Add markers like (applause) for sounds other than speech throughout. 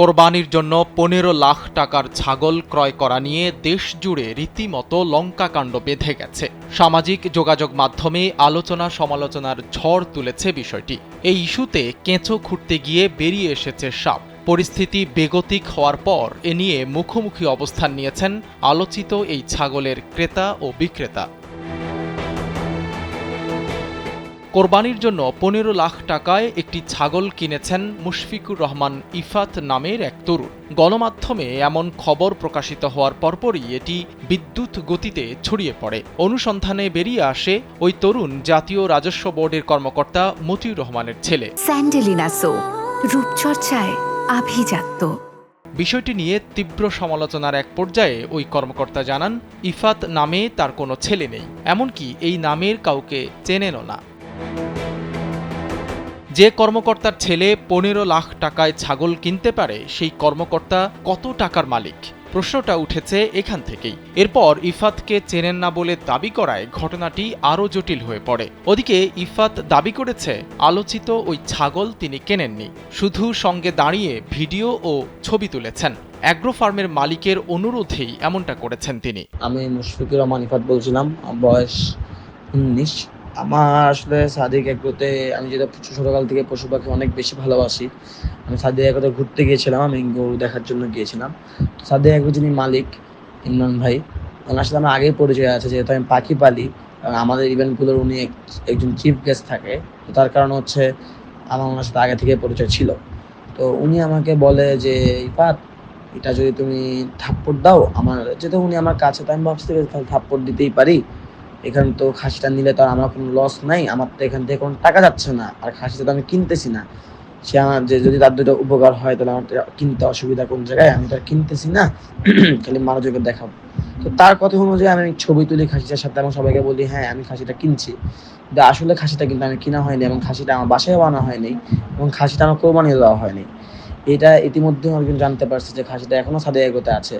কোরবানির জন্য পনেরো লাখ টাকার ছাগল ক্রয় করা নিয়ে দেশ জুড়ে রীতিমতো লঙ্কাকাণ্ড বেঁধে গেছে। সামাজিক যোগাযোগ মাধ্যমে আলোচনা সমালোচনার ঝড় তুলেছে বিষয়টি। এই ইস্যুতে কেঁচো খুঁড়তে গিয়ে বেরিয়ে এসেছে সাপ। পরিস্থিতি বেগতিক হওয়ার পর এ নিয়ে মুখোমুখি অবস্থান নিয়েছেন আলোচিত এই ছাগলের ক্রেতা ও বিক্রেতা। কোরবানির জন্য পনেরো লাখ টাকায় একটি ছাগল কিনেছেন মুশফিকুর রহমান ইফাত নামের এক তরুণ। গণমাধ্যমে এমন খবর প্রকাশিত হওয়ার পরপরই এটি বিদ্যুৎ গতিতে ছড়িয়ে পড়ে। অনুসন্ধানে বেরিয়ে আসে ওই তরুণ জাতীয় রাজস্ব বোর্ডের কর্মকর্তা মতিউর রহমানের ছেলে। স্যান্ডেলিনা সো রূপচর্চায় আভিজাত্য। বিষয়টি নিয়ে তীব্র সমালোচনার এক পর্যায়ে ওই কর্মকর্তা জানান ইফাত নামে তার কোনো ছেলে নেই। এমনকি এই নামের কাউকে চেনেনও না। যে কর্মকর্তার ছেলে পনেরো লাখ টাকায় ছাগল কিনতে পারে, সেই কর্মকর্তা কত টাকার মালিক? প্রশ্নটা উঠেছে এখান থেকেই। এরপর ইফাতকে চেনেন না বলে দাবি করায় ঘটনাটি আরও জটিল হয়ে পড়ে। ওদিকে ইফাত দাবি করেছে, আলোচিত ওই ছাগল তিনি কেনেননি। শুধু সঙ্গে দাঁড়িয়ে ভিডিও ও ছবি তুলেছেন। অ্যাগ্রো ফার্মের মালিকের অনুরোধেই এমনটা করেছেন তিনি। আমি মুশফিকুর রহমান ইফাত বলছিলাম, বয়স উনিশ। আমার আসলে সাদিক এগ্রোতে আমি যেটা ছোটকাল থেকে পশু পাখি অনেক বেশি ভালোবাসি, আমি সাদিক এগ্রোতে ঘুরতে গিয়েছিলাম, আমি গরু দেখার জন্য গিয়েছিলাম। তো সাদিক যিনি মালিক, ইমরান ভাই, ওনার সাথে আমার আগেই পরিচয় আছে, যেহেতু আমি পাখি পালি। আমাদের ইভেন্টগুলোর উনি এক- একজন চিফ গেস্ট থাকে, তো তার কারণ হচ্ছে আমার ওনার সাথে আগে থেকে পরিচয় ছিল। তো উনি আমাকে বলে যে, ইফাত, এটা যদি তুমি থাপ্পড় দাও, আমার যেহেতু উনি আমার কাছে, তো আমি ভাবছি থাপ্পড় দিতেই পারি। এখানে তো খাসিটা নিলে তো আর আমার কোনো লস নাই, আমার তো এখান থেকে কোনো টাকা যাচ্ছে না, আর খাসিটা তো আমি কিনতেছি না। সে আমার যে যদি তার দুটো উপকার হয়, তাহলে আমার কিনতে অসুবিধা কোন জায়গায়, আমি তো আর কিনতেছি না, (clears throat) খালি মানুষকে দেখাবো। তো তার কথা অনুযায়ী আমি ছবি তুলি খাসিটার সাথে এবং সবাইকে বলি হ্যাঁ আমি খাসিটা কিনছি। আসলে খাসিটা কিন্তু আমি কিনা হয়নি এবং খাসিটা আমার বাসায় বানা হয়নি এবং খাসিটা আমার কোরবানি দেওয়া হয়নি। এটা ইতিমধ্যে অনেকজন জানতে পারছে যে খাসিটা এখনও ছাদে এগোতে আছে।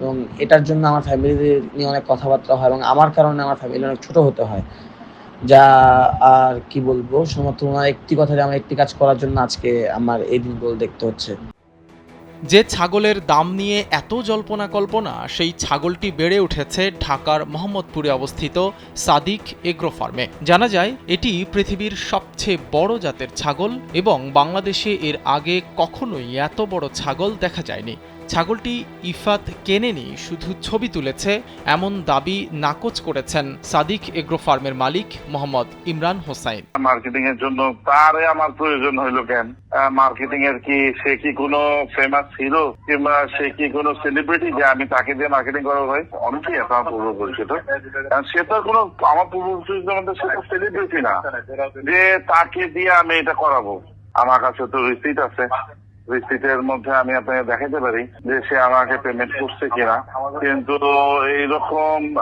এবং এটার জন্য আমার ফ্যামিলি নিয়ে অনেক কথাবার্তা হয় এবং আমার কারণে আমার ফ্যামিলি অনেক ছোট হতে হয়। যা আর কি বলব, শুধুমাত্র একটি কথা যে আমার একটি কাজ করার জন্য আজকে আমার এই দিনগুলো দেখতে হচ্ছে। যে ছাগলের দাম নিয়ে এত জল্পনা কল্পনা সেই ছাগলটি বেড়ে উঠেছে ঢাকার মোহাম্মদপুরে অবস্থিত সাদিক এগ্রো ফার্মে। জানা যায়, এটি পৃথিবীর সবচেয়ে বড় জাতের ছাগল এবং বাংলাদেশে এর আগে কখনোই এত বড় ছাগল দেখা যায়নি। ছাগলটি ইফাত কেনে কেনেনি, শুধু ছবি তুলেছে, এমন দাবি নাকচ করেছেন সাদিক এগ্রো ফার্মের মালিক মোহাম্মদ ইমরান হোসাইন। মার্কেটিং এর জন্য তারে আমার প্রয়োজন হইল কেন? মার্কেটিং এর কি সে কি কোনো ফেমাস হিরো কিংবা সে কি কোনো সেলিব্রিটি যে আমি তাকে দিয়ে মার্কেটিং করাবো ভাই অনেকেই আছে আমার পূর্ব পরিচিত। সে তো কোনো, আমার পূর্ব পরিচিতের মধ্যে সে তো সেলিব্রিটি না। যে তাকে দিয়ে আমি এটা করাবো, আমার কাছে তো রিসিট আছে। রিসিটের মধ্যে আমি আপনাকে দেখাতে পারি যে সে আমাকে পেমেন্ট করছে কিনা। কিন্তু এইরকম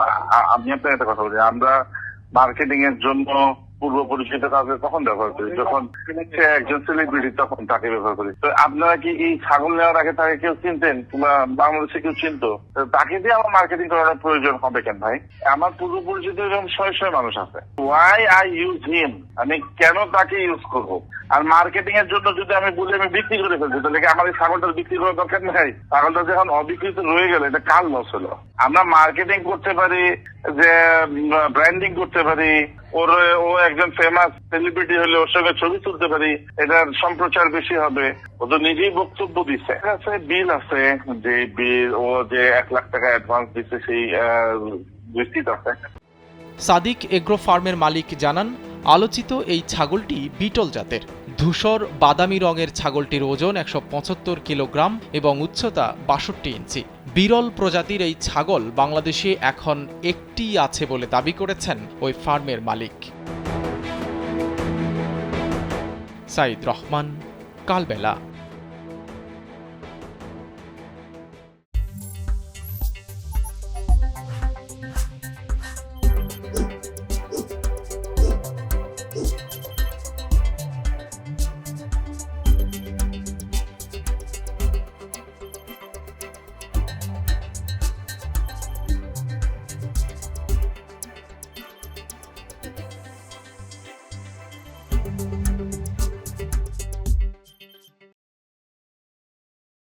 আমি আপনাকে একটা কথা বলি। আমরা মার্কেটিং এর জন্য পূর্ব পরিচিত কাউকে কখন ব্যবহার করি? যখন সে একজন সেলিব্রিটি তখন তাকে ব্যবহার করি। তো আপনারা কি এই ছাগল নেওয়ার আগে তাকে কেউ চিনতেন? কিংবা বাংলাদেশে কেউ চিনতো? তাকে দিয়ে আমার মার্কেটিং করানোর প্রয়োজন হবে কেন ভাই? আমার পূর্ব পরিচিত এরকম শয়ে শয়ে মানুষ আছে। ওয়াই আই ইউজ হিম আমি কেন তাকে ইউজ করব? আর মার্কেটিং এর জন্য যদি আমি বলি আমি বিক্রি করে ফেলছি তাহলে কি আমার এই ছাগলটা বিক্রি করার দরকার নেই? ছাগলটা যখন অবিকৃত রয়ে গেল এটা কার লস হলো? আমরা মার্কেটিং করতে পারি যে ব্র্যান্ডিং করতে পারি ওর ও একজন ফেমাস সেলিব্রিটি হলে ওর সঙ্গে ছবি তুলতে পারি, এটার সম্প্রচার বেশি হবে। ও তো নিজেই বক্তব্য দিচ্ছে আছে বিল আছে, যে বিল ও যে এক লাখ টাকা অ্যাডভান্স দিচ্ছে সেই রিসিট আছে। সাদিক এগ্রো ফার্মের মালিক জানান, আলোচিত এই ছাগলটি বিটল জাতের। ধূসর, বাদামি রঙের ছাগলটির ওজন একশো পঁচাত্তর কিলোগ্রাম এবং উচ্চতা বাষট্টি ইঞ্চি। বিরল প্রজাতির এই ছাগল বাংলাদেশে এখন একটি আছে বলে দাবি করেছেন ওই ফার্মের মালিক। সাইদ রহমান কালবেলা।